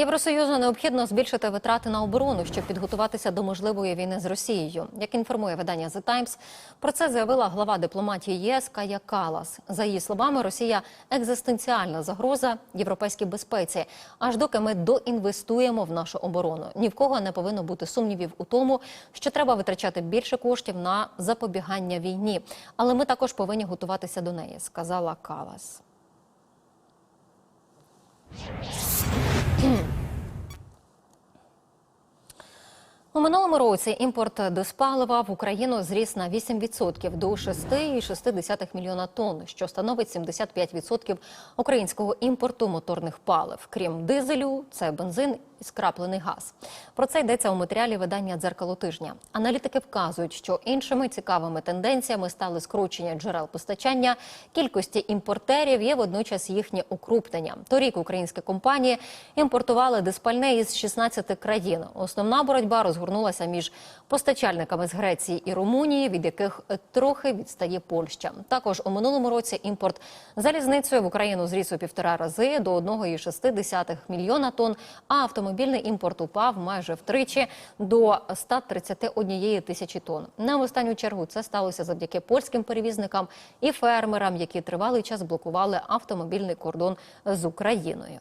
Євросоюзу необхідно збільшити витрати на оборону, щоб підготуватися до можливої війни з Росією. Як інформує видання The Times, про це заявила глава дипломатії ЄС Кая Калас. За її словами, Росія екзистенціальна загроза європейській безпеці. Аж доки ми доінвестуємо в нашу оборону. Ні в кого не повинно бути сумнівів у тому, що треба витрачати більше коштів на запобігання війні. Але ми також повинні готуватися до неї, сказала Калас. У минулому році імпорт диспалива в Україну зріс на 8% до 6,6 мільйона тонн, що становить 75% українського імпорту моторних палив. Крім дизелю, це бензин скраплений газ. Про це йдеться у матеріалі видання дзеркало тижня. Аналітики вказують, що іншими цікавими тенденціями стали скручення джерел постачання, кількості імпортерів і водночас їхнє укрупнення. Торік українські компанії імпортували диспальне із 16 країн. Основна боротьба розгорнулася між постачальниками з Греції і Румунії, від яких трохи відстає Польща. Також у минулому році імпорт залізницею в Україну зріс у півтора рази до 1,6 мільйона тонн, а автомобільний імпорт упав майже втричі до 131 тисячі тонн. На в останню чергу це сталося завдяки польським перевізникам і фермерам, які тривалий час блокували автомобільний кордон з Україною.